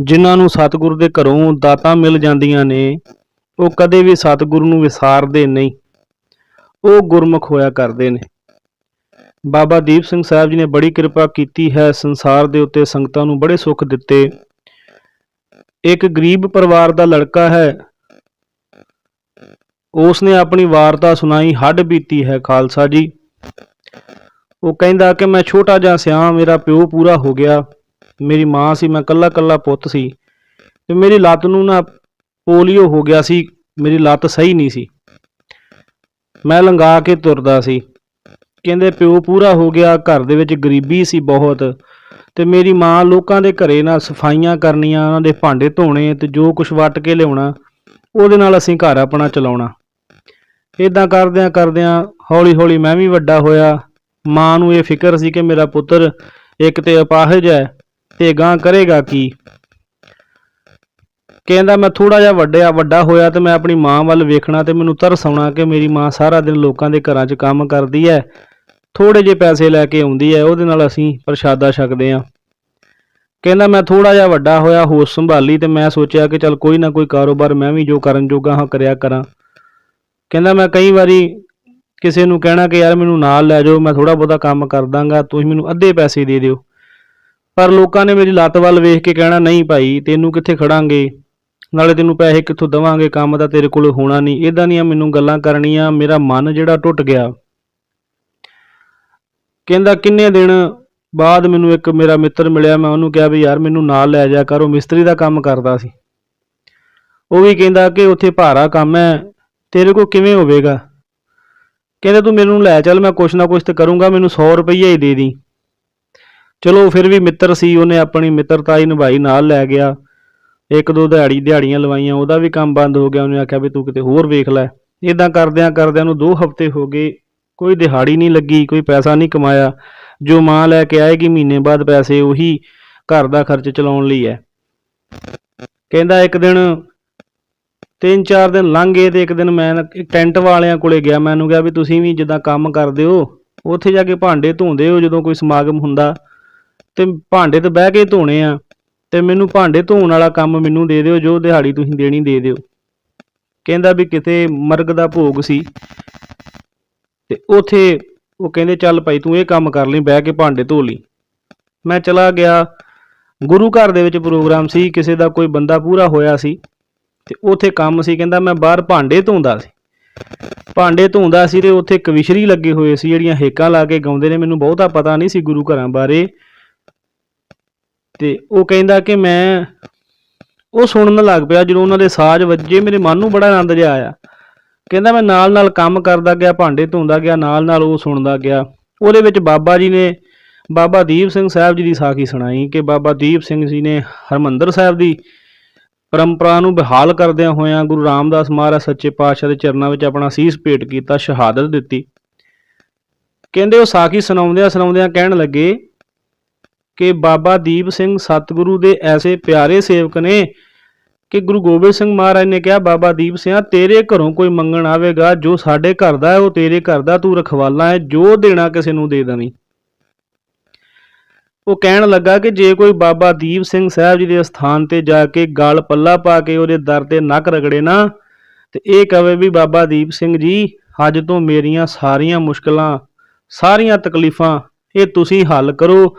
ਜਿਨ੍ਹਾਂ ਨੂੰ ਸਤਿਗੁਰੂ ਦੇ ਘਰੋਂ ਦਾਤਾਂ ਮਿਲ ਜਾਂਦੀਆਂ ਨੇ, ਉਹ ਕਦੇ ਵੀ ਸਤਿਗੁਰੂ ਨੂੰ ਵਿਸਾਰਦੇ ਨਹੀਂ। ਉਹ ਗੁਰਮੁਖ ਹੋਇਆ ਕਰਦੇ ਨੇ। ਬਾਬਾ ਦੀਪ ਸਿੰਘ ਸਾਹਿਬ ਜੀ ਨੇ ਬੜੀ ਕਿਰਪਾ ਕੀਤੀ ਹੈ ਸੰਸਾਰ ਦੇ ਉੱਤੇ ਸੰਗਤਾਂ ਨੂੰ ਬੜੇ ਸੁੱਖ ਦਿੱਤੇ। ਇੱਕ ਗਰੀਬ ਪਰਿਵਾਰ ਦਾ ਲੜਕਾ ਹੈ। ਉਸ ਨੇ ਆਪਣੀ ਵਾਰਤਾ ਸੁਣਾਈ, ਹੱਡ ਬੀਤੀ ਹੈ ਖਾਲਸਾ ਜੀ। ਉਹ ਕਹਿੰਦਾ ਕਿ ਮੈਂ ਛੋਟਾ ਜਿਹਾ ਸਿਆਂ ਮੇਰਾ ਪਿਓ ਪੂਰਾ ਹੋ ਗਿਆ। ਮੇਰੀ ਮਾਂ ਸੀ, ਮੈਂ ਕੱਲਾ ਕੱਲਾ ਪੁੱਤ ਸੀ ਤੇ ਮੇਰੀ ਲੱਤ ਨੂੰ ਨਾ ਪੋਲੀਓ ਹੋ ਗਿਆ ਸੀ, ਮੇਰੀ ਲੱਤ ਸਹੀ ਨਹੀਂ ਸੀ। ਮੈਂ ਲੰਗਾ ਕੇ ਤੁਰਦਾ ਸੀ। ਕਹਿੰਦੇ, ਪਿਓ, ਪੂਰਾ ਹੋ ਗਿਆ, ਘਰ ਦੇ ਵਿੱਚ ਗਰੀਬੀ ਸੀ ਬਹੁਤ ਤੇ ਮੇਰੀ ਮਾਂ ਲੋਕਾਂ ਦੇ ਘਰੇ ਨਾਲ ਸਫਾਈਆਂ ਕਰਨੀਆਂ, ਉਹਨਾਂ ਦੇ ਭਾਂਡੇ ਧੋਣੇ ਤੇ ਜੋ ਕੁਝ ਵੱਟ ਕੇ ਲਿਆਉਣਾ, ਉਹਦੇ ਨਾਲ ਅਸੀਂ ਘਰ ਆਪਣਾ ਚਲਾਉਣਾ। ਇਦਾਂ ਕਰਦਿਆਂ ਕਰਦਿਆਂ ਹੌਲੀ ਹੌਲੀ ਮੈਂ ਵੀ ਵੱਡਾ ਹੋਇਆ। ਮਾਂ ਨੂੰ ਇਹ ਫਿਕਰ ਸੀ ਕਿ ਮੇਰਾ ਪੁੱਤਰ ਇੱਕ ਤੇ ਅਪਾਹਜ ਹੈ ਤੇ ਗਾਂ ਕਰੇਗਾ ਕੀ? ਕਹਿੰਦਾ ਮੈਂ ਥੋੜਾ ਜਿਹਾ ਵੱਡਿਆ, ਵੱਡਾ ਹੋਇਆ ਤੇ ਮੈਂ ਆਪਣੀ ਮਾਂ ਵੱਲ ਵੇਖਣਾ ਤੇ ਮੈਨੂੰ ਤਰਸ ਆਉਣਾ ਕਿ ਮੇਰੀ ਮਾਂ ਸਾਰਾ ਦਿਨ ਲੋਕਾਂ ਦੇ ਘਰਾਂ 'ਚ ਕੰਮ ਕਰਦੀ ਹੈ। ਥੋੜੇ ਜਿਹੇ ਪੈਸੇ ਲੈ ਕੇ ਆਉਂਦੀ ਹੈ, ਉਹਦੇ ਨਾਲ ਅਸੀਂ ਪ੍ਰਸ਼ਾਦਾ ਛਕਦੇ ਹਾਂ। ਕਹਿੰਦਾ ਮੈਂ ਥੋੜਾ ਜਿਹਾ ਵੱਡਾ ਹੋਇਆ, ਹੋਸ਼ ਸੰਭਾਲੀ ਤੇ ਮੈਂ ਸੋਚਿਆ ਕਿ ਚਲ ਕੋਈ ਨਾ ਕੋਈ ਕਾਰੋਬਾਰ ਮੈਂ ਵੀ ਜੋ ਕਰਨ ਜੋਗਾ ਹਾਂ, ਕਰਿਆ ਕਰਾਂ। ਕਹਿੰਦਾ ਮੈਂ ਕਈ ਵਾਰੀ ਕਿਸੇ ਨੂੰ ਕਹਿਣਾ ਕਿ ਯਾਰ ਮੈਨੂੰ ਨਾਲ ਲੈ ਜਾਓ, ਮੈਂ ਥੋੜਾ ਬਹੁਤਾ ਕੰਮ ਕਰ ਦਾਂਗਾ, ਤੁਸੀਂ ਮੈਨੂੰ ਅੱਧੇ ਪੈਸੇ ਦੇ ਦਿਓ। ਪਰ ਲੋਕਾਂ ਨੇ ਮੇਰੀ ਲੱਤ ਵੱਲ ਵੇਖ ਕੇ ਕਹਿਣਾ, ਨਹੀਂ ਭਾਈ, ਤੈਨੂੰ ਕਿੱਥੇ ਖੜਾਂਗੇ? ਨਾਲੇ ਤੈਨੂੰ ਪੈਸੇ ਕਿੱਥੋਂ ਦਵਾਂਗੇ? ਕੰਮ ਤਾਂ ਤੇਰੇ ਕੋਲ ਹੋਣਾ ਨਹੀਂ। ਇਦਾਂ ਦੀਆਂ ਮੈਨੂੰ ਗੱਲਾਂ ਕਰਨੀਆਂ, ਮੇਰਾ ਮਨ ਜਿਹੜਾ ਟੁੱਟ ਗਿਆ। ਕਹਿੰਦਾ, ਕਿੰਨੇ ਦਿਨ ਬਾਅਦ ਮੈਨੂੰ ਇੱਕ ਮੇਰਾ ਮਿੱਤਰ ਮਿਲਿਆ, ਮੈਂ ਉਹਨੂੰ ਕਿਹਾ ਵੀ ਯਾਰ ਮੈਨੂੰ ਨਾਲ ਲੈ ਜਾ ਕਰ, ਉਹ ਮਿਸਤਰੀ ਦਾ ਕੰਮ ਕਰਦਾ ਸੀ। ਉਹ ਵੀ ਕਹਿੰਦਾ ਕਿ ਉੱਥੇ ਭਾਰਾ ਕੰਮ ਹੈ, ਤੇਰੇ ਕੋਲ ਕਿਵੇਂ ਹੋਵੇਗਾ? ਕਹਿੰਦਾ, ਤੂੰ ਮੈਨੂੰ ਲੈ ਚੱਲ, ਮੈਂ ਕੁਛ ਨਾ ਕੁਛ ਤੇ ਕਰੂੰਗਾ, ਮੈਨੂੰ 100 ਰੁਪਈਆ ਹੀ ਦੇ ਦੀ। ਚਲੋ ਫਿਰ ਵੀ ਮਿੱਤਰ ਸੀ, ਉਹਨੇ ਆਪਣੀ ਮਿੱਤਰਤਾ ਹੀ ਨਿਭਾਈ, ਨਾਲ ਲੈ ਗਿਆ। ਇੱਕ ਦੋ ਦਿਹਾੜੀ ਦਿਹਾੜੀਆਂ ਲਵਾਈਆਂ, ਉਹਦਾ ਵੀ ਕੰਮ ਬੰਦ ਹੋ ਗਿਆ, ਉਹਨੇ ਆਖਿਆ ਵੀ ਤੂੰ ਕਿਤੇ ਹੋਰ ਵੇਖ ਲੈ। ਇਦਾਂ ਕਰਦਿਆਂ ਕਰਦਿਆਂ ਨੂੰ 2 ਹਫ਼ਤੇ ਹੋ ਗਏ, ਕੋਈ ਦਿਹਾੜੀ ਨਹੀਂ ਲੱਗੀ, ਕੋਈ ਪੈਸਾ ਨਹੀਂ ਕਮਾਇਆ। ਜੋ ਮਾਂ ਲੈ ਕੇ ਆਏਗੀ, ਮਹੀਨੇ ਬਾਅਦ ਪੈਸੇ ਉਹੀ ਘਰ ਦਾ ਖਰਚ ਚਲਾਉਣ ਲਈ ਹੈ। ਕਹਿੰਦਾ ਇੱਕ ਦਿਨ, ਤਿੰਨ ਚਾਰ ਦਿਨ ਲੰਘ ਗਏ ਤੇ ਇੱਕ ਦਿਨ ਮੈਂ ਟੈਂਟ ਵਾਲਿਆਂ ਕੋਲੇ ਗਿਆ। ਮੈਨੂੰ ਕਿਹਾ ਵੀ ਤੁਸੀਂ ਵੀ ਜਿੱਦਾਂ ਕੰਮ ਕਰਦੇ ਹੋ, ਉੱਥੇ ਜਾ ਕੇ ਭਾਂਡੇ ਧੋਂਦੇ ਹੋ ਜਦੋਂ ਕੋਈ ਸਮਾਗਮ ਹੁੰਦਾ। ਤੇ ਭਾਂਡੇ ਤੇ ਬਹਿ ਕੇ ਧੋਣੇ ਆ। ਤੇ ਮੈਨੂੰ ਭਾਂਡੇ ਧੋਣ ਵਾਲਾ ਕੰਮ ਮੈਨੂੰ ਦੇ ਦਿਓ, ਜੋ ਦਿਹਾੜੀ ਤੁਸੀਂ ਦੇਣੀ ਦੇ ਦਿਓ। ਕਹਿੰਦਾ ਵੀ ਕਿਤੇ ਮਰਗ ਦਾ ਭੋਗ ਸੀ। ਤੇ ਉਥੇ ਉਹ ਕਹਿੰਦੇ, ਚੱਲ ਭਾਈ ਤੂੰ ਇਹ ਕੰਮ ਕਰ ਲਈ, ਬਹਿ ਕੇ ਭਾਂਡੇ ਧੋ ਲਈ। ਮੈਂ ਚਲਾ ਗਿਆ। ਗੁਰੂ ਘਰ ਦੇ ਵਿੱਚ ਪ੍ਰੋਗਰਾਮ ਸੀ, ਕਿਸੇ ਦਾ ਕੋਈ ਬੰਦਾ ਪੂਰਾ ਹੋਇਆ ਸੀ। ਤੇ ਉਥੇ ਕੰਮ ਸੀ, ਕਹਿੰਦਾ ਮੈਂ ਬਾਹਰ ਭਾਂਡੇ ਧੋਂਦਾ ਸੀ। ਭਾਂਡੇ ਧੋਂਦਾ ਸੀ ਤੇ ਉਥੇ ਕਵਿਸ਼ਰੀ ਲੱਗੇ ਹੋਏ ਸੀ, ਜਿਹੜੀਆਂ ਹੇਕਾਂ ਲਾ ਕੇ ਗਾਉਂਦੇ ਨੇ। ਮੈਨੂੰ ਬਹੁਤਾ ਪਤਾ ਨਹੀਂ ਸੀ ਗੁਰੂ ਘਰਾਂ ਬਾਰੇ। ਤੇ ਉਹ ਕਹਿੰਦਾ ਕਿ ਮੈਂ, ਉਹ ਸੁਣਨ ਲੱਗ ਪਿਆ ਜਦੋਂ ਉਹਨਾਂ ਦੇ ਸਾਜ਼ ਵੱਜੇ, ਮੇਰੇ ਮਨ ਨੂੰ ਬੜਾ ਆਨੰਦ ਜਿਹਾ ਆਇਆ। ਕਹਿੰਦਾ ਮੈਂ ਨਾਲ ਨਾਲ ਕੰਮ ਕਰਦਾ ਗਿਆ, ਭਾਂਡੇ ਧੋਂਦਾ ਗਿਆ ਨਾਲ ਨਾਲ ਉਹ ਸੁਣਦਾ ਗਿਆ। ਉਹਦੇ ਵਿੱਚ ਬਾਬਾ ਜੀ ਨੇ, ਬਾਬਾ ਦੀਪ ਸਿੰਘ ਸਾਹਿਬ ਜੀ ਦੀ ਸਾਖੀ ਸੁਣਾਈ ਕਿ ਬਾਬਾ ਦੀਪ ਸਿੰਘ ਜੀ ਨੇ ਹਰਮੰਦਰ ਸਾਹਿਬ ਦੀ ਪਰੰਪਰਾ ਨੂੰ ਬਹਾਲ ਕਰਦਿਆਂ ਹੋਇਆਂ ਗੁਰੂ ਰਾਮਦਾਸ ਮਹਾਰਾਜ ਸੱਚੇ ਪਾਤਸ਼ਾਹ ਦੇ ਚਰਨਾਂ ਵਿੱਚ ਆਪਣਾ ਸੀਸ ਭੇਟ ਕੀਤਾ, ਸ਼ਹਾਦਤ ਦਿੱਤੀ। ਕਹਿੰਦੇ ਉਹ ਸਾਖੀ ਸੁਣਾਉਂਦਿਆਂ ਸੁਣਾਉਂਦਿਆਂ ਕਹਿਣ ਲੱਗੇ ਕਿ ਬਾਬਾ ਦੀਪ ਸਿੰਘ ਸਤਿਗੁਰੂ ਦੇ ਐਸੇ ਪਿਆਰੇ ਸੇਵਕ ਨੇ ਕਿ ਗੁਰੂ ਗੋਬਿੰਦ ਸਿੰਘ ਮਹਾਰਾਜ ਨੇ ਕਿਹਾ, ਬਾਬਾ ਦੀਪ ਸਿੰਘਾ ਤੇਰੇ ਘਰੋਂ ਕੋਈ ਮੰਗਣ ਆਵੇਗਾ, ਜੋ ਸਾਡੇ ਘਰ ਦਾ ਹੈ, ਉਹ ਤੇਰੇ ਘਰ ਦਾ, ਤੂੰ ਰਖਵਾਲਾ ਹੈ, ਜੋ ਦੇਣਾ ਕਿਸੇ ਨੂੰ ਦੇ ਦੇਵੀਂ। ਉਹ ਕਹਿਣ ਲੱਗਾ ਕਿ ਜੇ ਕੋਈ ਬਾਬਾ ਦੀਪ ਸਿੰਘ ਸਾਹਿਬ ਜੀ ਦੇ ਸਥਾਨ ਤੇ ਜਾ ਕੇ ਗਾਲ ਪੱਲਾ ਪਾ ਕੇ ਉਹਦੇ ਦਰ ਤੇ ਨੱਕ ਰਗੜੇ ਨਾ, ਤੇ ਇਹ ਕਵੇ ਵੀ, ਬਾਬਾ ਦੀਪ ਸਿੰਘ ਜੀ, ਅੱਜ ਤੋਂ ਮੇਰੀਆਂ ਸਾਰੀਆਂ ਮੁਸ਼ਕਲਾਂ, ਸਾਰੀਆਂ ਤਕਲੀਫਾਂ, ਇਹ ਤੁਸੀਂ ਹੱਲ ਕਰੋ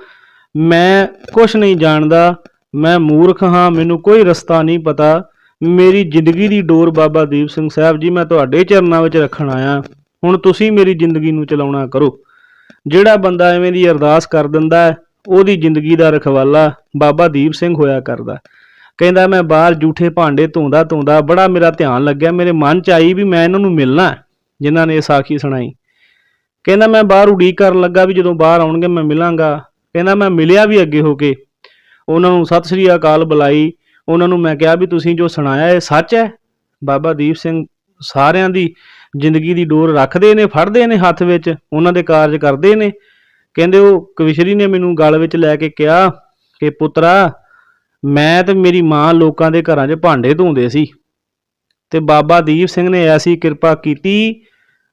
ਮੈਂ ਕੁਝ ਨਹੀਂ ਜਾਣਦਾ ਮੈਂ ਮੂਰਖ ਹਾਂ ਮੈਨੂੰ ਕੋਈ ਰਸਤਾ ਨਹੀਂ ਪਤਾ। ਮੇਰੀ ਜ਼ਿੰਦਗੀ ਦੀ ਡੋਰ ਬਾਬਾ ਦੀਪ ਸਿੰਘ ਸਾਹਿਬ ਜੀ ਮੈਂ ਤੁਹਾਡੇ ਚਰਨਾਂ ਵਿੱਚ ਰੱਖਣ ਆਇਆ। ਹੁਣ ਤੁਸੀਂ ਮੇਰੀ ਜ਼ਿੰਦਗੀ ਨੂੰ ਚਲਾਉਣਾ ਕਰੋ। ਜਿਹੜਾ ਬੰਦਾ ਐਵੇਂ ਦੀ ਅਰਦਾਸ ਕਰ ਦਿੰਦਾ ਹੈ ਉਹਦੀ ਜ਼ਿੰਦਗੀ ਦਾ ਰਖਵਾਲਾ ਬਾਬਾ ਦੀਪ ਸਿੰਘ ਹੋਇਆ ਕਰਦਾ। ਕਹਿੰਦਾ ਮੈਂ ਬਾਹਰ ਝੂਠੇ ਭਾਂਡੇ ਧੋਂਦਾ ਧੋਂਦਾ ਬੜਾ ਮੇਰਾ ਧਿਆਨ ਲੱਗਿਆ ਮੇਰੇ ਮਨ ਚ ਆਈ ਵੀ ਮੈਂ ਇਹਨਾਂ ਨੂੰ ਮਿਲਣਾ ਹੈ, ਜਿਨ੍ਹਾਂ ਨੇ ਇਹ ਸਾਖੀ ਸੁਣਾਈ। ਕਹਿੰਦਾ ਮੈਂ ਬਾਹਰ ਉਡੀਕ ਕਰਨ ਲੱਗਾ ਵੀ ਜਦੋਂ ਬਾਹਰ ਆਉਣਗੇ ਮੈਂ ਮਿਲਾਂਗਾ। ਕਹਿੰਦਾ ਮੈਂ ਮਿਲਿਆ ਵੀ ਅੱਗੇ ਹੋ ਕੇ। ਉਹਨਾਂ ਨੂੰ ਸਤਿ ਸ੍ਰੀ ਅਕਾਲ ਬੁਲਾਈ। ਉਹਨਾਂ ਨੂੰ ਮੈਂ ਕਿਹਾ ਵੀ ਤੁਸੀਂ ਜੋ ਸੁਣਾਇਆ ਇਹ ਸੱਚ ਹੈ? ਬਾਬਾ ਦੀਪ ਸਿੰਘ ਸਾਰਿਆਂ ਦੀ ਜ਼ਿੰਦਗੀ ਦੀ ਡੋਰ ਰੱਖਦੇ ਨੇ, ਫੜਦੇ ਨੇ ਹੱਥ ਵਿੱਚ, ਉਹਨਾਂ ਦੇ ਕਾਰਜ ਕਰਦੇ ਨੇ। ਕਹਿੰਦੇ ਉਹ ਕਵਿਸ਼ਰੀ ਨੇ ਮੈਨੂੰ ਗਲ ਵਿੱਚ ਲੈ ਕੇ ਕਿਹਾ ਕਿ ਪੁੱਤਰਾ, ਮੈਂ ਤੇ ਮੇਰੀ ਮਾਂ ਲੋਕਾਂ ਦੇ ਘਰਾਂ 'ਚ ਭਾਂਡੇ ਧੋਂਦੇ ਸੀ। ਤੇ ਬਾਬਾ ਦੀਪ ਸਿੰਘ ਨੇ ਐਸੀ ਕਿਰਪਾ ਕੀਤੀ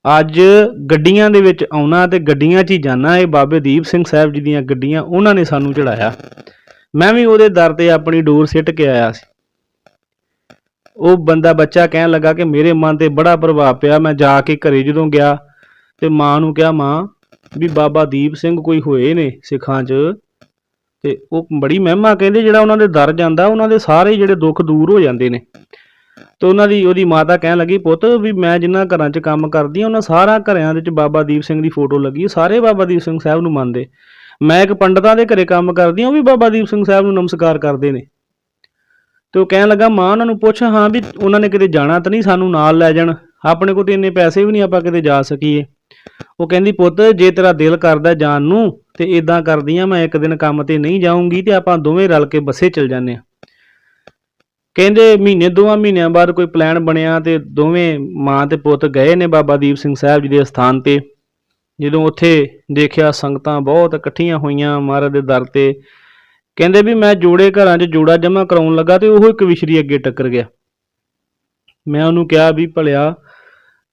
ਅੱਜ ਗੱਡੀਆਂ ਦੇ ਵਿੱਚ ਆਉਣਾ ਤੇ ਗੱਡੀਆਂ 'ਚ ਹੀ ਜਾਣਾ, ਇਹ ਬਾਬੇ ਦੀਪ ਸਿੰਘ ਸਾਹਿਬ ਜੀ ਦੀਆਂ ਗੱਡੀਆਂ, ਉਹਨਾਂ ਨੇ ਸਾਨੂੰ ਚੜਾਇਆ ਮੈਂ ਵੀ ਉਹਦੇ ਦਰ ਤੇ ਆਪਣੀ ਡੋਰ ਸਿੱਟ ਕੇ ਆਇਆ ਸੀ। ਉਹ ਬੰਦਾ ਬੱਚਾ ਕਹਿਣ ਲੱਗਾ ਕਿ ਮੇਰੇ ਮਨ ਤੇ ਬੜਾ ਪ੍ਰਭਾਵ ਪਿਆ, ਮੈਂ ਜਾ ਕੇ ਘਰੇ ਜਦੋਂ ਗਿਆ ਤੇ ਮਾਂ ਨੂੰ ਕਿਹਾ, ਮਾਂ, ਵੀ ਬਾਬਾ ਦੀਪ ਸਿੰਘ ਕੋਈ ਹੋਏ ਨੇ ਸਿੱਖਾਂ 'ਚ? ਤੇ ਉਹ ਬੜੀ ਮਹਿਮਾ ਕਹਿੰਦੇ, ਜਿਹੜਾ ਉਹਨਾਂ ਦੇ ਦਰ ਜਾਂਦਾ, ਉਹਨਾਂ ਦੇ ਸਾਰੇ ਜਿਹੜੇ ਦੁੱਖ ਦੂਰ ਹੋ ਜਾਂਦੇ ਨੇ। ਤੇ ਉਹਨਾਂ ਦੀ ਉਹਦੀ ਮਾਤਾ ਕਹਿਣ ਲੱਗੀ, ਪੁੱਤ ਵੀ ਮੈਂ ਜਿੰਨਾ ਘਰਾਂ 'ਚ ਕੰਮ ਕਰਦੀ ਆ ਉਹਨਾਂ ਸਾਰਾ ਘਰਿਆਂ ਦੇ ਵਿੱਚ ਬਾਬਾ ਦੀਪ ਸਿੰਘ ਦੀ ਫੋਟੋ ਲੱਗੀ ਸਾਰੇ ਬਾਬਾ ਦੀਪ ਸਿੰਘ ਸਾਹਿਬ ਨੂੰ ਮੰਨਦੇ। ਮੈਂ ਇੱਕ ਪੰਡਤਾਂ ਦੇ ਘਰੇ ਕੰਮ ਕਰਦੀ ਆ ਉਹ ਵੀ ਬਾਬਾ ਦੀਪ ਸਿੰਘ ਸਾਹਿਬ ਨੂੰ ਨਮਸਕਾਰ ਕਰਦੇ ਨੇ। ਤੇ ਉਹ ਕਹਿਣ ਲੱਗਾ, ਮਾਂ, ਉਹਨਾਂ ਨੂੰ ਪੁੱਛ, ਹਾਂ ਵੀ ਉਹਨਾਂ ਨੇ ਕਿਤੇ ਜਾਣਾ ਤਾਂ ਨਹੀਂ ਸਾਨੂੰ ਨਾਲ ਲੈ ਜਾਣ? ਆਪਣੇ ਕੋਲ ਤੇ ਇੰਨੇ ਪੈਸੇ ਵੀ ਨਹੀਂ ਆਪਾਂ ਕਿਤੇ ਜਾ ਸਕੀਏ। ਉਹ ਕਹਿੰਦੀ, ਪੁੱਤ, ਜੇ ਤੇਰਾ ਦਿਲ ਕਰਦਾ ਜਾਣ ਨੂੰ ਤੇ ਇਦਾਂ ਕਰਦੀ ਆ ਮੈਂ ਇੱਕ ਦਿਨ ਕੰਮ ਤੇ ਨਹੀਂ ਜਾਊਂਗੀ ਤੇ ਆਪਾਂ ਦੋਵੇਂ ਰਲ ਕੇ ਬੱਸੇ ਚਲ ਜਾਂਦੇ ਆ ਕਹਿੰਦੇ ਮਹੀਨੇ, ਦੋਵਾਂ ਮਹੀਨਿਆਂ ਬਾਅਦ ਕੋਈ ਪਲਾਨ ਬਣਿਆ ਤੇ ਦੋਵੇਂ ਮਾਂ ਤੇ ਪੁੱਤ ਗਏ ਨੇ ਬਾਬਾ ਦੀਪ ਸਿੰਘ ਸਾਹਿਬ ਜੀ ਦੇ ਸਥਾਨ ਤੇ। ਜਦੋਂ ਉੱਥੇ ਦੇਖਿਆ ਸੰਗਤਾਂ ਬਹੁਤ ਇਕੱਠੀਆਂ ਹੋਈਆਂ ਮਹਾਰਾਜ ਦੇ ਦਰ ਤੇ। ਕਹਿੰਦੇ ਵੀ ਮੈਂ ਜੋੜੇ ਘਰਾਂ 'ਚ ਜੋੜਾ ਜਮ੍ਹਾਂ ਕਰਾਉਣ ਲੱਗਾ ਤੇ ਉਹ ਇੱਕ ਵਿਸ਼ਰੀ ਅੱਗੇ ਟੱਕਰ ਗਿਆ। ਮੈਂ ਉਹਨੂੰ ਕਿਹਾ ਵੀ ਭਲਿਆ,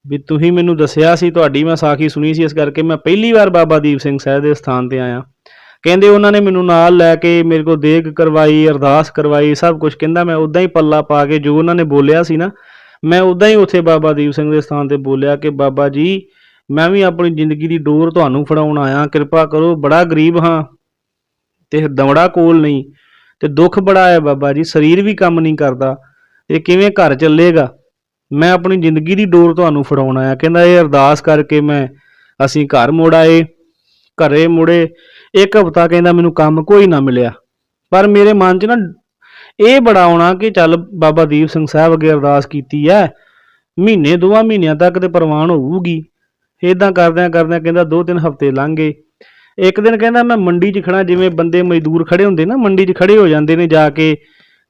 ਵੀ ਤੁਸੀਂ ਮੈਨੂੰ ਦੱਸਿਆ ਸੀ, ਤੁਹਾਡੀ ਮੈਂ ਸਾਖੀ ਸੁਣੀ ਸੀ, ਇਸ ਕਰਕੇ ਮੈਂ ਪਹਿਲੀ ਵਾਰ ਬਾਬਾ ਦੀਪ ਸਿੰਘ ਸਾਹਿਬ ਦੇ ਸਥਾਨ ਤੇ ਆਇਆ। ਕਹਿੰਦੇ ਉਹਨਾਂ ਨੇ ਮੈਨੂੰ ਨਾਲ ਲੈ ਕੇ ਮੇਰੇ ਕੋਲ ਦੇਗ ਕਰਵਾਈ, ਅਰਦਾਸ ਕਰਵਾਈ, ਸਭ ਕੁਝ ਕਹਿੰਦਾ ਮੈਂ ਉਦਾਂ ਹੀ ਪੱਲਾ ਪਾ ਕੇ ਜੋ ਉਹਨਾਂ ਨੇ ਬੋਲਿਆ ਸੀ ਨਾ, ਮੈਂ ਉਦਾਂ ਹੀ ਉੱਥੇ ਬਾਬਾ ਦੀਪ ਸਿੰਘ ਦੇ ਸਥਾਨ ਤੇ ਬੋਲਿਆ ਕਿ ਬਾਬਾ ਜੀ, ਮੈਂ ਵੀ ਆਪਣੀ ਜ਼ਿੰਦਗੀ ਦੀ ਡੋਰ ਤੁਹਾਨੂੰ ਫੜਾਉਣ ਆਇਆ, ਕਿਰਪਾ ਕਰੋ, ਬੜਾ ਗਰੀਬ ਹਾਂ ਤੇ ਦਮੜਾ ਕੋਲ ਨਹੀਂ ਤੇ ਦੁੱਖ ਬੜਾ ਹੈ ਬਾਬਾ ਜੀ, ਸਰੀਰ ਵੀ ਕੰਮ ਨਹੀਂ ਕਰਦਾ ਇਹ ਕਿਵੇਂ ਘਰ ਚੱਲੇਗਾ? ਮੈਂ ਆਪਣੀ ਜ਼ਿੰਦਗੀ ਦੀ ਡੋਰ ਤੁਹਾਨੂੰ ਫੜਾਉਣ ਆਇਆ। ਕਹਿੰਦਾ ਇਹ ਅਰਦਾਸ ਕਰਕੇ ਮੈਂ ਅਸੀਂ ਘਰ ਮੁੜ ਆਏ, ਘਰੇ ਮੁੜੇ ਇੱਕ ਹਫ਼ਤਾ ਕਹਿੰਦਾ ਮੈਨੂੰ ਕੰਮ ਕੋਈ ਨਾ ਮਿਲਿਆ। ਪਰ ਮੇਰੇ ਮਨ 'ਚ ਨਾ ਇਹ ਬੜਾ ਆਉਣਾ ਕਿ ਚੱਲ ਬਾਬਾ ਦੀਪ ਸਿੰਘ ਸਾਹਿਬ ਅੱਗੇ ਅਰਦਾਸ ਕੀਤੀ ਹੈ ਮਹੀਨੇ, ਦੋਵਾਂ ਮਹੀਨਿਆਂ ਤੱਕ ਤੇ ਪ੍ਰਵਾਨ ਹੋਊਗੀ। ਇਦਾਂ ਕਰਦਿਆਂ ਕਰਦਿਆਂ ਕਹਿੰਦਾ ਦੋ ਤਿੰਨ ਹਫ਼ਤੇ ਲੰਘ ਗਏ। ਇੱਕ ਦਿਨ ਕਹਿੰਦਾ ਮੈਂ ਮੰਡੀ 'ਚ ਖੜਾ ਜਿਵੇਂ ਬੰਦੇ ਮਜ਼ਦੂਰ ਖੜੇ ਹੁੰਦੇ ਨਾ, ਮੰਡੀ 'ਚ ਖੜੇ ਹੋ ਜਾਂਦੇ ਨੇ ਜਾ ਕੇ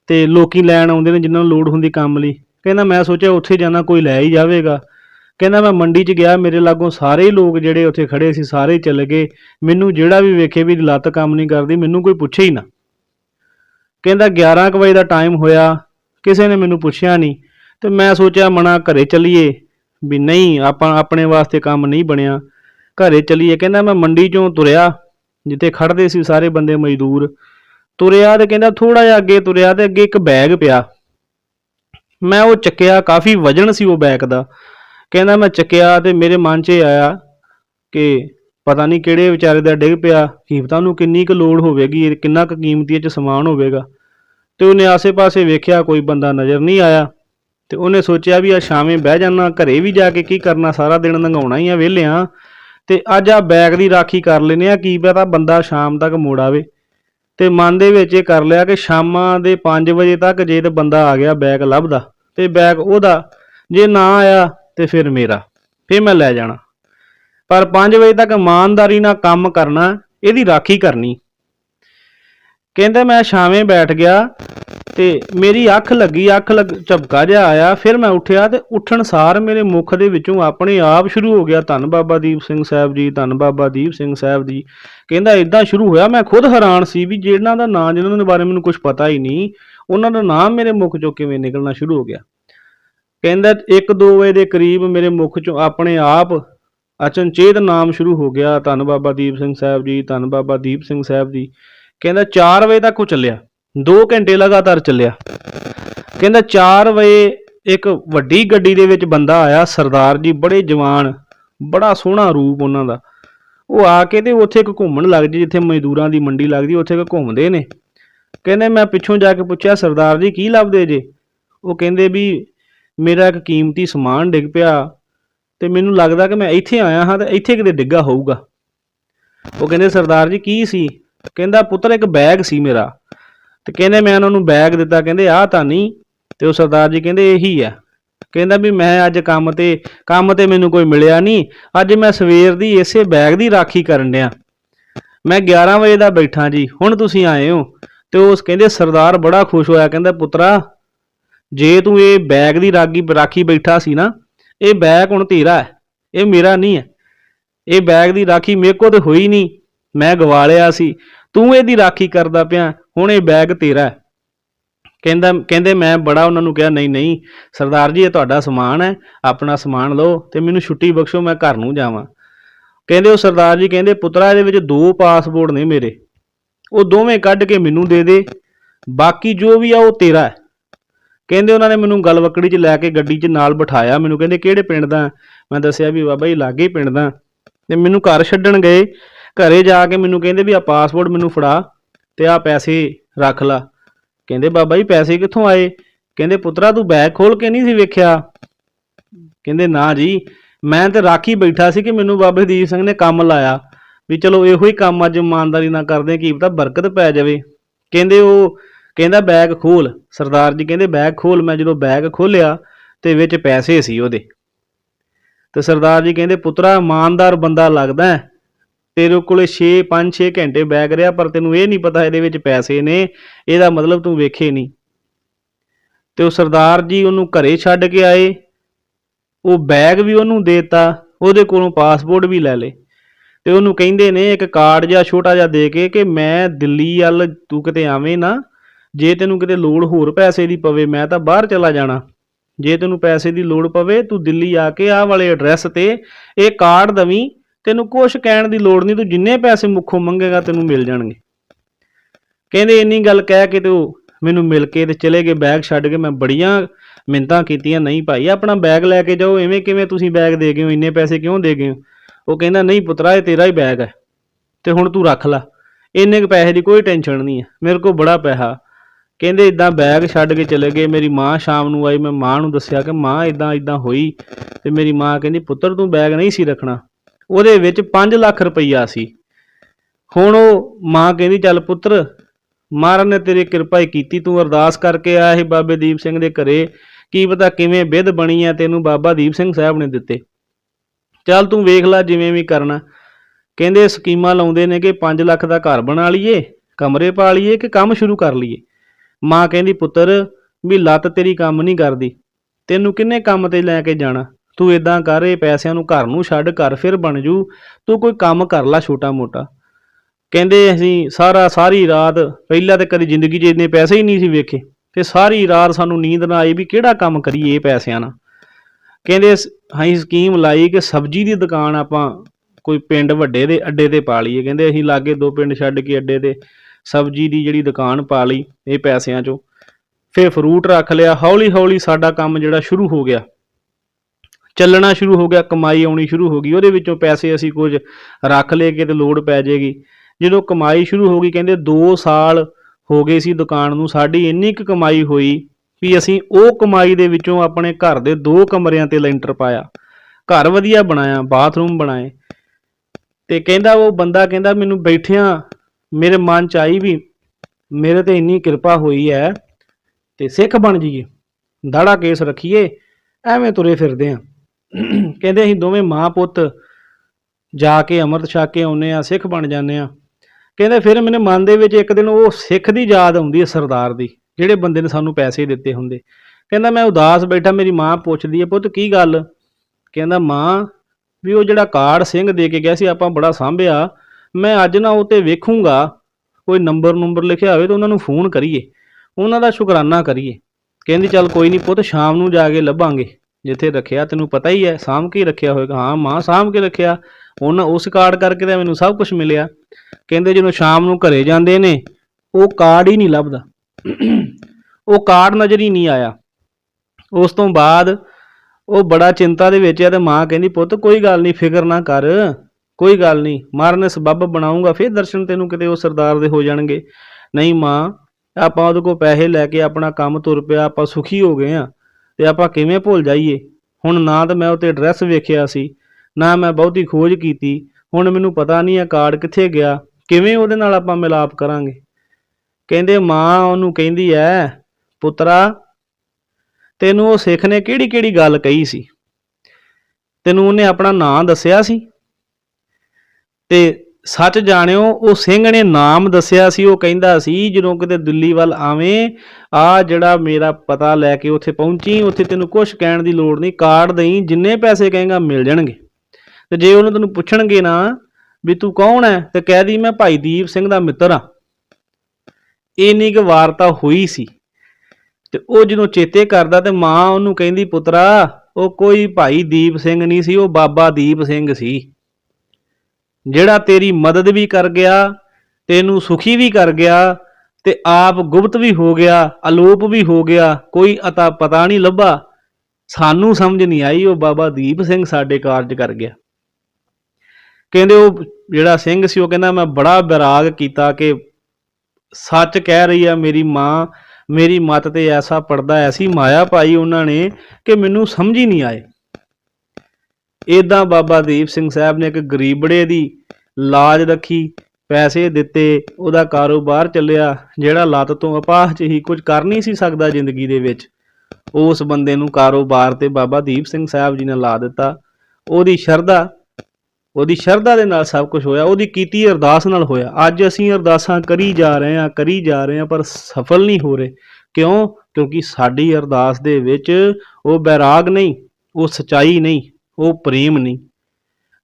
ਤੇ ਲੋਕੀ ਲੈਣ ਆਉਂਦੇ ਨੇ ਜਿਨ੍ਹਾਂ ਨੂੰ ਲੋੜ ਹੁੰਦੀ ਕੰਮ ਲਈ। ਕਹਿੰਦਾ ਮੈਂ ਸੋਚਿਆ ਉੱਥੇ ਜਾਣਾ ਕੋਈ ਲੈ ਹੀ ਜਾਵੇਗਾ। ਕਹਿੰਦਾ ਮੈਂ ਮੰਡੀ 'ਚ ਗਿਆ, ਮੇਰੇ ਲਾਗੋਂ ਸਾਰੇ ਲੋਕ ਜਿਹੜੇ ਉੱਥੇ ਖੜੇ ਸੀ, ਸਾਰੇ ਹੀ ਚਲੇ ਗਏ। ਮੈਨੂੰ ਜਿਹੜਾ ਵੀ ਵੇਖੇ ਵੀ ਲੱਤ ਕੰਮ ਨਹੀਂ ਕਰਦੀ, ਮੈਨੂੰ ਕੋਈ ਪੁੱਛੇ ਹੀ ਨਾ। ਕਹਿੰਦਾ 11 ਕੁ ਵਜੇ ਦਾ ਟਾਈਮ ਹੋਇਆ, ਕਿਸੇ ਨੇ ਮੈਨੂੰ ਪੁੱਛਿਆ ਨਹੀਂ। ਤੇ ਮੈਂ ਸੋਚਿਆ ਮਨਾ ਘਰੇ ਚੱਲੀਏ, ਵੀ ਨਹੀਂ, ਆਪਾਂ ਆਪਣੇ ਵਾਸਤੇ ਕੰਮ ਨਹੀਂ ਬਣਿਆ। ਘਰੇ ਚੱਲੀਏ, ਕਹਿੰਦਾ ਮੈਂ ਮੰਡੀ 'ਚੋਂ ਤੁਰਿਆ, ਜਿੱਥੇ ਖੜਦੇ ਸੀ ਸਾਰੇ ਬੰਦੇ ਮਜ਼ਦੂਰ। ਤੁਰਿਆ ਤੇ ਕਹਿੰਦਾ ਥੋੜਾ ਜਿਹਾ ਅੱਗੇ ਤੁਰਿਆ ਤੇ ਅੱਗੇ ਇੱਕ ਬੈਗ ਪਿਆ। ਮੈਂ ਉਹ ਚੱਕਿਆ, ਕਾਫੀ ਵਜਨ ਸੀ ਉਹ ਬੈਗ ਦਾ। ਕਹਿੰਦਾ ਮੈਂ ਚੱਕਿਆ ਤੇ ਮੇਰੇ ਮਨ 'ਚ ਇਹ ਆਇਆ ਕਿ ਪਤਾ ਨਹੀਂ ਕਿਹੜੇ ਵਿਚਾਰੇ ਦਾ ਡਿੱਗ ਪਿਆ ਕੀ ਪਤਾ ਕਿੰਨੀ ਕੁ ਲੋੜ ਹੋਵੇਗੀ, ਇਹ ਕਿੰਨਾ ਕੁ ਕੀਮਤੀ 'ਚ ਸਮਾਨ ਹੋਵੇਗਾ। ਤੇ ਉਹਨੇ ਆਸੇ-ਪਾਸੇ ਵੇਖਿਆ, ਕੋਈ ਬੰਦਾ ਨਜ਼ਰ ਨਹੀਂ ਆਇਆ। ਤੇ ਉਹਨੇ ਸੋਚਿਆ ਵੀ ਆ ਸ਼ਾਮੇ ਬਹਿ ਜਾਣਾ ਘਰੇ ਵੀ ਜਾ ਕੇ ਕੀ ਕਰਨਾ, ਸਾਰਾ ਦਿਨ ਲੰਘਾਉਣਾ ਹੀ ਆ ਵਿਹਲਿਆਂ ਤੇ ਅੱਜ ਆ ਬੈਗ ਦੀ ਰਾਖੀ ਕਰ ਲੈਨੇ ਆ, ਕੀ ਪਤਾ ਬੰਦਾ ਸ਼ਾਮ ਤੱਕ ਮੋੜ ਆਵੇ। ਤੇ ਮਨ ਦੇ ਵਿੱਚ ਇਹ ਕਰ ਲਿਆ ਕਿ ਸ਼ਾਮਾਂ ਦੇ 5 ਵਜੇ ਤੱਕ ਜੇ ਤੇ ਬੰਦਾ ਆ ਗਿਆ ਬੈਗ ਲੱਭਦਾ। ਤੇ ਬੈਗ ਉਹਦਾ, ਜੇ ਨਾ ਆਇਆ ਤੇ ਫਿਰ ਮੇਰਾ, ਫਿਰ ਮੈਂ ਲੈ ਜਾਣਾ। ਪਰ 5 ਵਜੇ ਤੱਕ ਇਮਾਨਦਾਰੀ ਨਾਲ ਕੰਮ ਕਰਨਾ, ਇਹਦੀ ਰਾਖੀ ਕਰਨੀ। ਕਹਿੰਦੇ ਮੈਂ ਛਾਵੇਂ ਬੈਠ ਗਿਆ ਤੇ ਮੇਰੀ ਅੱਖ ਲੱਗੀ, ਅੱਖ ਲੱਗ ਝਪਕਾ ਜਿਹਾ ਆਇਆ। ਫਿਰ ਮੈਂ ਉੱਠਿਆ ਤੇ ਉੱਠਣ ਸਾਰ ਮੇਰੇ ਮੁਖ ਦੇ ਵਿੱਚੋਂ ਆਪਣੇ ਆਪ ਸ਼ੁਰੂ ਹੋ ਗਿਆ, ਧੰਨ ਬਾਬਾ ਦੀਪ ਸਿੰਘ ਸਾਹਿਬ ਜੀ, ਧੰਨ ਬਾਬਾ ਦੀਪ ਸਿੰਘ ਸਾਹਿਬ ਜੀ। ਕਹਿੰਦਾ ਇਦਾਂ ਸ਼ੁਰੂ ਹੋਇਆ, ਮੈਂ ਖੁਦ ਹੈਰਾਨ ਸੀ ਵੀ ਜਿਹਨਾਂ ਦਾ ਨਾਂ, ਜਿਹਨਾਂ ਦੇ ਬਾਰੇ ਮੈਨੂੰ ਕੁਝ ਪਤਾ ਹੀ ਨਹੀਂ, ਉਹਨਾਂ ਦਾ ਨਾਮ ਮੇਰੇ ਮੁਖ ਚੋਂ ਕਿਵੇਂ ਨਿਕਲਣਾ ਸ਼ੁਰੂ ਹੋ ਗਿਆ। ਕਹਿੰਦਾ 1-2 ਵਜੇ ਦੇ ਕਰੀਬ ਮੇਰੇ ਮੁਖ ਚੋਂ ਆਪਣੇ ਆਪ ਅਚਨਚੇਤ ਨਾਮ ਸ਼ੁਰੂ ਹੋ ਗਿਆ। ਧੰਨ ਬਾਬਾ ਦੀਪ ਸਿੰਘ ਸਾਹਿਬ ਜੀ, ਧੰਨ ਬਾਬਾ ਦੀਪ ਸਿੰਘ ਸਾਹਿਬ ਜੀ। ਕਹਿੰਦਾ 4 ਵਜੇ ਤੱਕ ਉਹ ਚੱਲਿਆ। 2 ਘੰਟੇ ਲਗਾਤਾਰ ਚੱਲਿਆ। ਕਹਿੰਦਾ 4 ਵਜੇ ਇੱਕ ਵੱਡੀ ਗੱਡੀ ਦੇ ਵਿੱਚ ਬੰਦਾ ਆਇਆ, ਸਰਦਾਰ ਜੀ, ਬੜੇ ਜਵਾਨ, ਬੜਾ ਸੋਹਣਾ ਰੂਪ ਉਹਨਾਂ ਦਾ। ਉਹ ਆ ਕੇ ਤੇ ਉੱਥੇ ਇੱਕ ਘੁੰਮਣ ਲੱਗ ਜੀ ਜਿੱਥੇ ਮਜ਼ਦੂਰਾਂ ਦੀ ਮੰਡੀ ਲੱਗਦੀ, ਉੱਥੇ ਇੱਕ ਘੁੰਮਦੇ ਨੇ। ਕਹਿੰਦੇ ਮੈਂ ਪਿੱਛੋਂ ਜਾ ਕੇ ਪੁੱਛਿਆ, ਸਰਦਾਰ ਜੀ, ਕੀ ਲੱਭਦੇ ਜੇ? ਉਹ ਕਹਿੰਦੇ ਵੀ ਮੇਰਾ ਇੱਕ ਕੀਮਤੀ ਸਮਾਨ ਡਿੱਗ ਪਿਆ ਤੇ ਮੈਨੂੰ ਲੱਗਦਾ ਕਿ ਮੈਂ ਇੱਥੇ ਆਇਆ ਹਾਂ ਤੇ ਇੱਥੇ ਕਿਤੇ ਡਿੱਗਾ ਹੋਊਗਾ। ਉਹ ਕਹਿੰਦੇ, ਸਰਦਾਰ ਜੀ, ਕੀ ਸੀ? ਕਹਿੰਦਾ, ਪੁੱਤਰ, ਇੱਕ ਬੈਗ ਸੀ ਮੇਰਾ। ਤੇ ਕਹਿੰਦੇ, ਮੈਂ ਉਹਨਾਂ ਨੂੰ ਬੈਗ ਦਿੱਤਾ। ਕਹਿੰਦੇ, ਆਹ ਤਾਂ ਨਹੀਂ। ਤੇ ਉਹ ਸਰਦਾਰ ਜੀ ਕਹਿੰਦੇ, ਇਹੀ ਆ ਕਹਿੰਦਾ ਵੀ, ਮੈਂ ਅੱਜ ਕੰਮ ਤੇ ਕੰਮ ਤੇ ਮੈਨੂੰ ਕੋਈ ਮਿਲਿਆ ਨਹੀਂ। ਅੱਜ ਮੈਂ ਸਵੇਰ ਦੀ ਇਸੇ ਬੈਗ ਦੀ ਰਾਖੀ ਕਰਨ ਡਿਆ। ਮੈਂ 11 ਵਜੇ ਦਾ ਬੈਠਾ ਜੀ। ਹੁਣ ਤੁਸੀਂ ਆਏ ਹੋ। ਤੇ ਉਸ ਕਹਿੰਦੇ, ਸਰਦਾਰ ਬੜਾ ਖੁਸ਼ ਹੋਇਆ। ਕਹਿੰਦਾ, ਪੁੱਤਰਾ ਜੇ ਤੂੰ ਇਹ ਬੈਗ ਦੀ ਰਾਗੀ ਰਾਖੀ ਬੈਠਾ ਸੀ ਨਾ, ਇਹ ਬੈਗ ਹੁਣ ਤੇਰਾ ਹੈ, ਇਹ ਮੇਰਾ ਨਹੀਂ ਹੈ। ਇਹ ਬੈਗ ਦੀ ਰਾਖੀ ਮੇਰੇ ਕੋਲ ਤੇ ਹੋਈ ਨਹੀਂ, ਮੈਂ ਗਵਾ ਲਿਆ ਸੀ। ਤੂੰ ਇਹਦੀ ਰਾਖੀ ਕਰਦਾ ਪਿਆ, ਹੁਣ ਇਹ ਬੈਗ ਤੇਰਾ ਹੈ। ਕਹਿੰਦਾ, ਕਹਿੰਦੇ ਮੈਂ ਬੜਾ ਉਹਨਾਂ ਨੂੰ ਕਿਹਾ, ਨਹੀਂ ਨਹੀਂ, ਸਰਦਾਰ ਜੀ, ਇਹ ਤੁਹਾਡਾ ਸਮਾਨ ਹੈ, ਆਪਣਾ ਸਮਾਨ ਲਓ ਤੇ ਮੈਨੂੰ ਛੁੱਟੀ ਬਖਸ਼ੋ, ਮੈਂ ਘਰ ਨੂੰ ਜਾਵਾਂ। ਕਹਿੰਦੇ ਉਹ ਸਰਦਾਰ ਜੀ, ਕਹਿੰਦੇ, ਪੁੱਤਰਾ, ਇਹਦੇ ਵਿੱਚ ਦੋ ਪਾਸਪੋਰਟ ਨੇ ਮੇਰੇ। ਉਹ ਦੋਵੇਂ ਕੱਢ ਕੇ ਮੈਨੂੰ ਦੇ ਦੇ, ਬਾਕੀ ਜੋ ਵੀ ਆ ਉਹ ਤੇਰਾ ਹੈ। ਕਹਿੰਦੇ ਉਹਨਾਂ ਨੇ ਮੈਨੂੰ ਗਲਵਕੜੀ 'ਚ ਲੈ ਕੇ ਗੱਡੀ 'ਚ ਨਾਲ ਬਿਠਾਇਆ, ਮੈਨੂੰ ਕਹਿੰਦੇ ਕਿਹੜੇ ਪਿੰਡ ਦਾ? ਮੈਂ ਦੱਸਿਆ ਵੀ ਬਾਬਾ ਜੀ ਲਾਗੇ ਪਿੰਡ ਦਾ। ਤੇ ਮੈਨੂੰ ਘਰ ਛੱਡਣ ਗਏ। ਘਰੇ ਜਾ ਕੇ ਮੈਨੂੰ ਕਹਿੰਦੇ ਵੀ ਆ ਪਾਸਪੋਰਟ ਮੈਨੂੰ ਫੜਾ ਤੇ ਆ ਪੈਸੇ ਰੱਖ ਲਾ। ਕਹਿੰਦੇ ਬਾਬਾ ਜੀ ਪੈਸੇ ਕਿੱਥੋਂ ਆਏ? ਕਹਿੰਦੇ ਪੁੱਤਰਾ ਤੂੰ ਬੈਗ ਖੋਲ ਕੇ ਨਹੀਂ ਸੀ ਵੇਖਿਆ? ਕਹਿੰਦੇ ਨਾ ਜੀ, ਮੈਂ ਤੇ ਰਾਖੀ ਬੈਠਾ ਸੀ ਕਿ ਮੈਨੂੰ ਬਾਬੇ ਦੀਪ ਸਿੰਘ ਨੇ ਕੰਮ ਲਾਇਆ। ਵੀ ਚਲੋ ਇਹੋ ਹੀ ਕੰਮ ਅੱਜ ਇਮਾਨਦਾਰੀ ਨਾਲ ਕਰਦੇ ਕੀ ਪਤਾ ਬਰਕਤ ਪੈ ਜਾਵੇ। ਕਹਿੰਦੇ ਉਹ ਕਹਿੰਦਾ ਬੈਗ ਖੋਲ। ਸਰਦਾਰ ਜੀ ਕਹਿੰਦੇ ਬੈਗ ਖੋਲ। ਮੈਂ ਜਦੋਂ ਬੈਗ ਖੋਲਿਆ ਤੇ ਵਿੱਚ ਪੈਸੇ ਸੀ ਉਹਦੇ। ਤੇ ਸਰਦਾਰ ਜੀ ਕਹਿੰਦੇ, ਪੁੱਤਰਾ, ਇਮਾਨਦਾਰ ਬੰਦਾ ਲੱਗਦਾ ਹੈ। ਤੇਰੇ ਕੋਲੇ 6 5 6 ਘੰਟੇ ਬੈਗ ਰਿਹਾ, ਪਰ ਤੈਨੂੰ ਇਹ ਨਹੀਂ ਪਤਾ ਇਹਦੇ ਵਿੱਚ ਪੈਸੇ ਨੇ। ਇਹਦਾ ਮਤਲਬ ਤੂੰ ਵੇਖੇ ਨਹੀਂ। ਤੇ ਉਹ ਸਰਦਾਰ ਜੀ ਉਹਨੂੰ ਘਰੇ ਛੱਡ ਕੇ ਆਏ। ਉਹ ਬੈਗ ਵੀ ਉਹਨੂੰ ਦੇਤਾ। ਉਹਦੇ ਕੋਲੋਂ ਪਾਸਪੋਰਟ ਵੀ ਲੈ ਲੇ ਤੇ ਉਹਨੂੰ ਕਹਿੰਦੇ ਨੇ, ਇੱਕ ਕਾਰਡ ਜਿਹਾ ਛੋਟਾ ਜਿਹਾ ਦੇ ਕੇ ਕਿ ਮੈਂ ਦਿੱਲੀ ਵੱਲ ਤੂੰ ਕਿਤੇ ਆਵੇਂ ਨਾ ਜੇ ਤੈਨੂੰ ਕਿਤੇ ਲੋੜ ਹੋਰ ਪੈਸੇ ਦੀ ਪਵੇ, ਮੈਂ ਤਾਂ ਬਾਹਰ ਚਲਾ ਜਾਣਾ। ਜੇ ਤੈਨੂੰ ਪੈਸੇ ਦੀ ਲੋੜ ਪਵੇ, ਤੂੰ ਦਿੱਲੀ ਆ ਕੇ ਆਹ ਵਾਲੇ ਐਡਰੈਸ ਤੇ ਇਹ ਕਾਰਡ ਦਵੀਂ, ਤੈਨੂੰ ਕੁਛ ਕਹਿਣ ਦੀ ਲੋੜ ਨਹੀਂ, ਤੂੰ ਜਿੰਨੇ ਪੈਸੇ ਮੁੱਖੋਂ ਮੰਗੇਗਾ, ਤੈਨੂੰ ਮਿਲ ਜਾਣਗੇ। ਕਹਿੰਦੇ ਇੰਨੀ ਗੱਲ ਕਹਿ ਕੇ ਤੇ ਉਹ ਮੈਨੂੰ ਮਿਲ ਕੇ ਤੇ ਚਲੇ ਗਏ ਬੈਗ ਛੱਡ ਕੇ ਮੈਂ ਬੜੀਆਂ ਮਿੰਤਾਂ ਕੀਤੀਆਂ, ਨਹੀਂ ਭਾਈ, ਆਪਣਾ ਬੈਗ ਲੈ ਕੇ ਜਾਓ, ਐਵੇਂ ਕਿਵੇਂ ਤੁਸੀਂ ਬੈਗ ਦੇ ਗਏ ਹੋ, ਇੰਨੇ ਪੈਸੇ ਕਿਉਂ ਦੇ ਗਏ ਹੋ? ਉਹ ਕਹਿੰਦਾ, ਨਹੀਂ ਪੁੱਤਰਾ, ਇਹ ਤੇਰਾ ਹੀ ਬੈਗ ਹੈ, ਤੇ ਹੁਣ ਤੂੰ ਰੱਖ ਲੈ, ਇੰਨੇ ਕੁ ਪੈਸੇ ਦੀ ਕੋਈ ਟੈਨਸ਼ਨ ਨਹੀਂ ਹੈ, ਮੇਰੇ ਕੋਲ ਬੜਾ ਪੈਸਾ ਕਹਿੰਦੇ ਇਦਾਂ ਬੈਗ ਛੱਡ ਕੇ ਚਲੇ ਗਏ, ਮੇਰੀ ਮਾਂ ਸ਼ਾਮ ਨੂੰ ਆਈ, ਮੈਂ ਮਾਂ ਨੂੰ ਦੱਸਿਆ ਕਿ ਮਾਂ ਇਦਾਂ ਇਦਾਂ ਹੋਈ ਤੇ ਮੇਰੀ ਮਾਂ ਕਹਿੰਦੀ, ਪੁੱਤਰ, ਤੂੰ ਬੈਗ ਨਹੀਂ ਸੀ ਰੱਖਣਾ। ਉਹਦੇ ਵਿੱਚ 5 ਲੱਖ ਰੁਪਈਆ ਸੀ। ਹੁਣ ਉਹ ਮਾਂ ਕਹਿੰਦੀ, ਚੱਲ ਪੁੱਤਰ, ਮਹਾਰਾਜ ਨੇ ਤੇਰੀ ਕਿਰਪਾ ਹੀ ਕੀਤੀ, ਤੂੰ ਅਰਦਾਸ ਕਰਕੇ ਆਇਆ ਸੀ ਬਾਬੇ ਦੀਪ ਸਿੰਘ ਦੇ ਘਰੇ। ਕੀ ਪਤਾ ਕਿਵੇਂ ਵਿਧ ਬਣੀ ਆ ਤੈਨੂੰ ਬਾਬਾ ਦੀਪ ਸਿੰਘ ਸਾਹਿਬ ਨੇ ਦਿੱਤੇ। ਚੱਲ ਤੂੰ ਵੇਖ ਲੈ ਜਿਵੇਂ ਵੀ ਕਰਨਾ। ਕਹਿੰਦੇ ਸਕੀਮਾਂ ਲਾਉਂਦੇ ਨੇ ਕਿ 5 ਲੱਖ ਦਾ ਘਰ ਬਣਾ ਲਈਏ, ਕਮਰੇ ਪਾ ਲਈਏ ਕਿ ਕੰਮ ਸ਼ੁਰੂ ਕਰ ਲਈਏ। ਮਾਂ ਕਹਿੰਦੀ, ਪੁੱਤਰ, ਵੀ ਲੱਤ ਤੇਰੀ ਕੰਮ ਨਹੀਂ ਕਰਦੀ। ਤੈਨੂੰ ਕਿੰਨੇ ਕੰਮ ਤੇ ਲੈ ਕੇ ਜਾਣਾ? ਤੂੰ ਇਦਾਂ ਕਰ, ਇਹ ਪੈਸਿਆਂ ਨੂੰ ਘਰ ਨੂੰ ਛੱਡ, ਘਰ ਫਿਰ ਬਣ ਜੂ। ਤੂੰ ਕੋਈ ਕੰਮ ਕਰ ਲੈ ਛੋਟਾ ਮੋਟਾ। ਕਹਿੰਦੇ ਅਸੀਂ ਸਾਰਾ, ਸਾਰੀ ਰਾਤ, ਪਹਿਲਾਂ ਤਾਂ ਕਦੀ ਜ਼ਿੰਦਗੀ 'ਚ ਇੰਨੇ ਪੈਸੇ ਹੀ ਨਹੀਂ ਸੀ ਵੇਖੇ। ਤੇ ਸਾਰੀ ਰਾਤ ਸਾਨੂੰ ਨੀਂਦ ਨਾ ਆਈ ਵੀ ਕਿਹੜਾ ਕੰਮ ਕਰੀਏ ਇਹ ਪੈਸਿਆਂ ਨਾਲ। ਕਹਿੰਦੇ ਅਸੀਂ ਸਕੀਮ ਲਾਈ ਕਿ ਸਬਜ਼ੀ ਦੀ ਦੁਕਾਨ ਆਪਾਂ ਕੋਈ ਪਿੰਡ ਵੱਡੇ ਦੇ, ਅੱਡੇ ਤੇ ਪਾ ਲਈਏ। ਕਹਿੰਦੇ ਅਸੀਂ ਲਾਗੇ ਦੋ ਪਿੰਡ ਛੱਡ ਕੇ ਅੱਡੇ ਤੇ। ਸਬਜ਼ੀ ਦੀ ਜਿਹੜੀ ਦੁਕਾਨ ਪਾ ਲਈ ਇਹ ਪੈਸਿਆਂ 'ਚੋਂ। ਫਿਰ ਫਰੂਟ ਰੱਖ ਲਿਆ। ਹੌਲੀ ਹੌਲੀ ਸਾਡਾ ਕੰਮ ਜਿਹੜਾ ਸ਼ੁਰੂ ਹੋ ਗਿਆ। ਚੱਲਣਾ ਸ਼ੁਰੂ ਹੋ ਗਿਆ, ਕਮਾਈ ਆਉਣੀ ਸ਼ੁਰੂ ਹੋ ਗਈ। ਉਹਦੇ ਵਿੱਚੋਂ ਪੈਸੇ ਅਸੀਂ ਕੁਝ ਰੱਖ ਲਏ ਕਿ ਲੋੜ ਪੈ ਜਾਏਗੀ। ਜਦੋਂ ਕਮਾਈ ਸ਼ੁਰੂ ਹੋ ਗਈ, ਕਹਿੰਦੇ 2 ਸਾਲ ਹੋ ਗਏ ਸੀ ਦੁਕਾਨ ਨੂੰ, ਸਾਡੀ ਇੰਨੀ ਕੁ ਕਮਾਈ ਹੋਈ ਵੀ ਅਸੀਂ ਉਹ ਕਮਾਈ ਦੇ ਵਿੱਚੋਂ ਆਪਣੇ ਘਰ ਦੇ ਦੋ ਕਮਰਿਆਂ ਤੇ ਲੈਂਟਰ ਪਾਇਆ। ਘਰ ਵਧੀਆ ਬਣਾਇਆ, ਬਾਥਰੂਮ ਬਣਾਏ। ਤੇ ਕਹਿੰਦਾ ਉਹ ਬੰਦਾ ਕਹਿੰਦਾ, ਮੈਨੂੰ ਬੈਠਿਆਂ ਮੇਰੇ ਮਨ ਚ ਆਈ ਵੀ ਮੇਰੇ ਤੇ ਇੰਨੀ ਕਿਰਪਾ ਹੋਈ ਹੈ ਤੇ ਸਿੱਖ ਬਣ ਜਾਈਏ, ਦਾੜਾ ਕੇਸ ਰੱਖੀਏ, ਐਵੇਂ ਤੁਰੇ ਫਿਰਦੇ ਆ। ਕਹਿੰਦੇ ਅਸੀਂ ਦੋਵੇਂ ਮਾਂ ਪੁੱਤ ਜਾ ਕੇ ਅੰਮ੍ਰਿਤ ਛਕ ਕੇ ਆਉਨੇ ਆ, ਸਿੱਖ ਬਣ ਜਾਂਦੇ ਆ। ਕਹਿੰਦੇ ਫਿਰ ਮੇਰੇ ਮਨ ਦੇ ਵਿੱਚ ਇੱਕ ਦਿਨ ਉਹ ਸਿੱਖ ਦੀ ਯਾਦ ਆਉਂਦੀ ਹੈ ਸਰਦਾਰ ਦੀ, ਜਿਹੜੇ ਬੰਦੇ ਨੇ ਸਾਨੂੰ ਪੈਸੇ ਦਿੱਤੇ ਹੁੰਦੇ। ਕਹਿੰਦਾ ਮੈਂ ਉਦਾਸ ਬੈਠਾ, ਮੇਰੀ ਮਾਂ ਪੁੱਛਦੀ ਹੈ ਪੁੱਤ, ਕੀ ਗੱਲ? ਕਹਿੰਦਾ, ਮਾਂ, ਵੀ ਉਹ ਜਿਹੜਾ ਕਾਰਡ ਸਿੰਘ ਦੇ ਕੇ ਗਿਆ ਸੀ, ਆਪਾਂ ਬੜਾ ਸਾਂਭਿਆ ਮੈਂ ਅੱਜ ਨਾ ਉਹ ਤੇ ਵੇਖੂੰਗਾ, ਕੋਈ ਨੰਬਰ ਨੰਬਰ ਲਿਖਿਆ ਹੋਵੇ ਤਾਂ ਉਹਨਾਂ ਨੂੰ ਫੋਨ ਕਰੀਏ, ਉਹਨਾਂ ਦਾ ਸ਼ੁਕਰਾਨਾ ਕਰੀਏ। ਕਹਿੰਦੀ, ਚੱਲ ਕੋਈ ਨਹੀਂ ਪੁੱਤ, ਸ਼ਾਮ ਨੂੰ ਜਾ ਕੇ ਲੱਭਾਂਗੇ। ਜਿੱਥੇ ਰੱਖਿਆ ਤੈਨੂੰ ਪਤਾ ਹੀ ਹੈ, ਸਾਂਭ ਕੇ ਰੱਖਿਆ ਹੋਏਗਾ। ਹਾਂ, ਮਾਂ, ਸਾਂਭ ਕੇ ਰੱਖਿਆ। ਉਹਨਾਂ ਉਸ ਕਾਰਡ ਕਰਕੇ ਤਾਂ ਮੈਨੂੰ ਸਭ ਕੁਝ ਮਿਲਿਆ। ਕਹਿੰਦੇ ਜਦੋਂ ਸ਼ਾਮ ਨੂੰ ਘਰੇ ਜਾਂਦੇ ਨੇ, ਉਹ ਕਾਰਡ ਹੀ ਨਹੀਂ ਲੱਭਦਾ। ਉਹ ਕਾਰਡ ਨਜ਼ਰ ਹੀ ਨਹੀਂ ਆਇਆ। ਉਸ ਤੋਂ ਬਾਅਦ ਉਹ ਬੜਾ ਚਿੰਤਾ ਦੇ ਵਿੱਚ ਆ ਤੇ ਮਾਂ ਕਹਿੰਦੀ, ਪੁੱਤ, ਕੋਈ ਗੱਲ ਨਹੀਂ ਫਿਕਰ ਨਾ ਕਰ। ਕੋਈ ਗੱਲ ਨਹੀਂ, ਮਾਰਨ ਸਬੱਬ ਬਣਾਉਂਗਾ, ਫਿਰ ਦਰਸ਼ਨ ਤੈਨੂੰ ਕਿਤੇ ਉਹ ਸਰਦਾਰ ਦੇ ਹੋ ਜਾਣਗੇ। ਨਹੀਂ ਮਾਂ, ਆਪਾਂ ਉਹਦੇ ਕੋਲ ਪੈਸੇ ਲੈ ਕੇ ਆਪਣਾ ਕੰਮ ਤੁਰ ਪਿਆ, ਆਪਾਂ ਸੁਖੀ ਹੋ ਗਏ ਆ ਤੇ ਆਪਾਂ ਕਿਵੇਂ ਭੁੱਲ ਜਾਈਏ? ਹੁਣ ਨਾ ਤਾਂ ਮੈਂ ਉਹ ਤੇ ਐਡਰੈਸ ਵੇਖਿਆ ਸੀ, ਨਾ ਮੈਂ ਬਹੁਤੀ ਖੋਜ ਕੀਤੀ, ਹੁਣ ਮੈਨੂੰ ਪਤਾ ਨਹੀਂ ਆ ਕਾਰਡ ਕਿੱਥੇ ਗਿਆ, ਕਿਵੇਂ ਉਹਦੇ ਨਾਲ ਆਪਾਂ ਮਿਲਾਪ ਕਰਾਂਗੇ? ਕਹਿੰਦੇ ਮਾਂ ਉਹਨੂੰ ਕਹਿੰਦੀ ਐ, ਪੁੱਤਰਾ, ਤੈਨੂੰ ਉਹ ਸਿੱਖ ਨੇ ਕਿਹੜੀ ਕਿਹੜੀ ਗੱਲ ਕਹੀ ਸੀ? ਤੈਨੂੰ ਉਹਨੇ ਆਪਣਾ ਨਾਂ ਦੱਸਿਆ ਸੀ? ਤੇ ਸੱਚ ਜਾਣਿਓ, ਉਹ ਸਿੰਘ ਨੇ ਨਾਮ ਦੱਸਿਆ ਸੀ, ਉਹ ਕਹਿੰਦਾ ਸੀ, ਜਦੋਂ ਕਿਤੇ ਦਿੱਲੀ ਵੱਲ ਆਵੇਂ, ਆ ਜਿਹੜਾ ਮੇਰਾ ਪਤਾ ਲੈ ਕੇ ਉੱਥੇ ਪਹੁੰਚੀ, ਉੱਥੇ ਤੈਨੂੰ ਕੁਝ ਕਹਿਣ ਦੀ ਲੋੜ ਨਹੀਂ, ਕਾਰਡ ਦੇਈ, ਜਿੰਨੇ ਪੈਸੇ ਕਹੇਗਾ ਮਿਲ ਜਾਣਗੇ। ਤੇ ਜੇ ਉਹਨੂੰ ਤੈਨੂੰ ਪੁੱਛਣਗੇ ਨਾ, ਵੀ ਤੂੰ ਕੌਣ ਹੈ ਤੇ ਕਹਿ ਦੀ ਮੈਂ ਭਾਈ ਦੀਪ ਸਿੰਘ ਦਾ ਮਿੱਤਰ ਆ। ਇੰਨੀ ਕੁ ਵਾਰਤਾ ਹੋਈ ਸੀ। ਤੇ ਉਹ ਜਦੋਂ ਚੇਤੇ ਕਰਦਾ, ਤੇ ਮਾਂ ਉਹਨੂੰ ਕਹਿੰਦੀ, ਪੁੱਤਰਾ, ਉਹ ਕੋਈ ਭਾਈ ਦੀਪ ਸਿੰਘ ਨਹੀਂ ਸੀ, ਉਹ ਬਾਬਾ ਦੀਪ ਸਿੰਘ ਸੀ। ਜਿਹੜਾ ਤੇਰੀ ਮਦਦ ਵੀ ਕਰ ਗਿਆ, ਤੈਨੂੰ ਸੁਖੀ ਵੀ ਕਰ ਗਿਆ, ਤੇ ਆਪ ਗੁਪਤ ਵੀ ਹੋ ਗਿਆ, ਅਲੋਪ ਵੀ ਹੋ ਗਿਆ, ਕੋਈ ਅਤਾ ਪਤਾ ਨਹੀਂ ਲੱਭਾ। ਸਾਨੂੰ ਸਮਝ ਨਹੀਂ ਆਈ ਉਹ ਬਾਬਾ ਦੀਪ ਸਿੰਘ ਸਾਡੇ ਕਾਰਜ ਕਰ ਗਿਆ। ਕਹਿੰਦੇ ਉਹ ਜਿਹੜਾ ਸਿੰਘ ਸੀ, ਉਹ ਕਹਿੰਦਾ, ਮੈਂ ਬੜਾ ਵਿਰਾਗ ਕੀਤਾ ਕਿ ਸੱਚ ਕਹਿ ਰਹੀ ਆ ਮੇਰੀ ਮਾਂ, ਮੇਰੀ ਮਤ ਤੇ ਐਸਾ ਪੜਦਾ ਐਸੀ ਮਾਇਆ ਪਾਈ ਉਹਨਾਂ ਨੇ ਕਿ ਮੈਨੂੰ ਸਮਝ ਹੀ ਨਹੀਂ ਆਏ। ਇਦਾਂ ਬਾਬਾ ਦੀਪ ਸਿੰਘ ਸਾਹਿਬ ਨੇ ਇੱਕ ਗਰੀਬੜੇ ਦੀ ਲਾਜ ਰੱਖੀ, ਪੈਸੇ ਦਿੱਤੇ, ਉਹਦਾ ਕਾਰੋਬਾਰ ਚੱਲਿਆ, ਜਿਹੜਾ ਲੱਤ ਤੋਂ ਅਪਾਹ ਚ ਹੀ ਕੁਝ ਕਰ ਨਹੀਂ ਸੀ ਸਕਦਾ ਜ਼ਿੰਦਗੀ ਦੇ ਵਿੱਚ। ਉਸ ਬੰਦੇ ਨੂੰ ਕਾਰੋਬਾਰ ਤੇ ਬਾਬਾ ਦੀਪ ਸਿੰਘ ਸਾਹਿਬ ਜੀ ਨੇ ਲਾ ਦਿੱਤਾ। ਉਹਦੀ ਸ਼ਰਧਾ ਉਹਦੀ ਸ਼ਰਧਾ ਦੇ ਨਾਲ ਸਭ ਕੁਝ ਹੋਇਆ, ਉਹਦੀ ਕੀਤੀ ਅਰਦਾਸ ਨਾਲ ਹੋਇਆ। ਅੱਜ ਅਸੀਂ ਅਰਦਾਸਾਂ ਕਰੀ ਜਾ ਰਹੇ ਹਾਂ, ਕਰੀ ਜਾ ਰਹੇ ਹਾਂ, ਪਰ ਸਫਲ ਨਹੀਂ ਹੋ ਰਹੇ। ਕਿਉਂ? ਕਿਉਂਕਿ ਸਾਡੀ ਅਰਦਾਸ ਦੇ ਵਿੱਚ ਉਹ ਬੈਰਾਗ ਨਹੀਂ, ਉਹ ਸਚਾਈ ਨਹੀਂ। ਉਹ ਪ੍ਰੇਮ ਨਹੀਂ।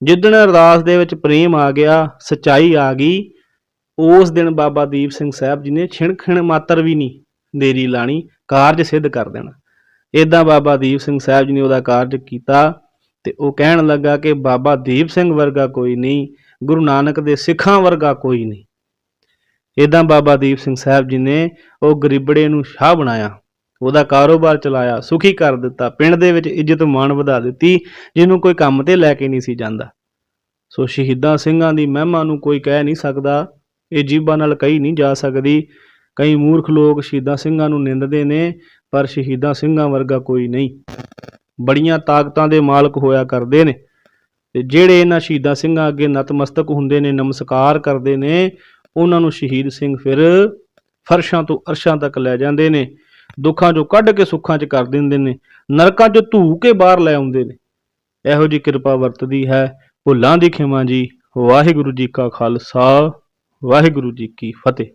ਜਿੱਦਣ ਅਰਦਾਸ ਦੇ ਵਿੱਚ ਪ੍ਰੇਮ ਆ ਗਿਆ, ਸਚਾਈ ਆ ਗਈ, ਉਸ ਦਿਨ ਬਾਬਾ ਦੀਪ ਸਿੰਘ ਸਾਹਿਬ ਜੀ ਨੇ ਛਿਣ ਖਿਣ ਮਾਤਰ ਵੀ ਨਹੀਂ ਦੇਰੀ ਲਾਣੀ, ਕਾਰਜ ਸਿੱਧ ਕਰ ਦੇਣਾ। ਇਦਾਂ ਬਾਬਾ ਦੀਪ ਸਿੰਘ ਸਾਹਿਬ ਜੀ ਨੇ ਉਹਦਾ ਕਾਰਜ ਕੀਤਾ ਤੇ ਉਹ ਕਹਿਣ ਲੱਗਾ ਕਿ ਬਾਬਾ ਦੀਪ ਸਿੰਘ ਵਰਗਾ ਕੋਈ ਨਹੀਂ, ਗੁਰੂ ਨਾਨਕ ਦੇ ਸਿੱਖਾਂ ਵਰਗਾ ਕੋਈ ਨਹੀਂ। ਇਦਾਂ ਬਾਬਾ ਦੀਪ ਸਿੰਘ ਸਾਹਿਬ ਜੀ ਨੇ ਉਹ ਗਰੀਬੜੇ ਨੂੰ ਸ਼ਾਹ ਬਣਾਇਆ। ਉਹਦਾ ਕਾਰੋਬਾਰ ਚਲਾਇਆ, ਸੁਖੀ ਕਰ ਦਿੱਤਾ, ਪਿੰਡ ਦੇ ਵਿੱਚ ਇੱਜ਼ਤ ਮਾਣ ਵਧਾ ਦਿੱਤੀ, ਜਿਹਨੂੰ ਕੋਈ ਕੰਮ ਤੇ ਲੈ ਕੇ ਨਹੀਂ ਸੀ ਜਾਂਦਾ। ਸੋ ਸ਼ਹੀਦਾਂ ਸਿੰਘਾਂ ਦੀ ਮਹਿਮਾ ਨੂੰ ਕੋਈ ਕਹਿ ਨਹੀਂ ਸਕਦਾ, ਇਹ ਜੀਬਾਂ ਨਾਲ ਕਹੀ ਨਹੀਂ ਜਾ ਸਕਦੀ। ਕਈ ਮੂਰਖ ਲੋਕ ਸ਼ਹੀਦਾਂ ਸਿੰਘਾਂ ਨੂੰ ਨਿੰਦਦੇ ਨੇ, ਪਰ ਸ਼ਹੀਦਾਂ ਸਿੰਘਾਂ ਵਰਗਾ ਕੋਈ ਨਹੀਂ। ਬੜੀਆਂ ਤਾਕਤਾਂ ਦੇ ਮਾਲਕ ਹੋਇਆ ਕਰਦੇ ਨੇ। ਤੇ ਜਿਹੜੇ ਇਹਨਾਂ ਸ਼ਹੀਦਾਂ ਸਿੰਘਾਂ ਅੱਗੇ ਨਤਮਸਤਕ ਹੁੰਦੇ ਨੇ, ਨਮਸਕਾਰ ਕਰਦੇ ਨੇ, ਉਹਨਾਂ ਨੂੰ ਸ਼ਹੀਦ ਸਿੰਘ ਫਿਰ ਫਰਸ਼ਾਂ ਤੋਂ ਅਰਸ਼ਾਂ ਤੱਕ ਲੈ ਜਾਂਦੇ ਨੇ। ਦੁੱਖਾਂ ਚੋਂ ਕੱਢ ਕੇ ਸੁੱਖਾਂ 'ਚ ਕਰ ਦਿੰਦੇ ਨੇ, ਨਰਕਾਂ ਚੋਂ ਧੂ ਕੇ ਬਾਹਰ ਲੈ ਆਉਂਦੇ ਨੇ। ਇਹੋ ਜੀ ਕਿਰਪਾ ਵਰਤਦੀ ਹੈ ਭੁੱਲਾਂ ਦੀ ਖਿਮਾ ਜੀ। ਵਾਹਿਗੁਰੂ ਜੀ ਕਾ ਖਾਲਸਾ, ਵਾਹਿਗੁਰੂ ਜੀ ਕੀ ਫਤਿਹ।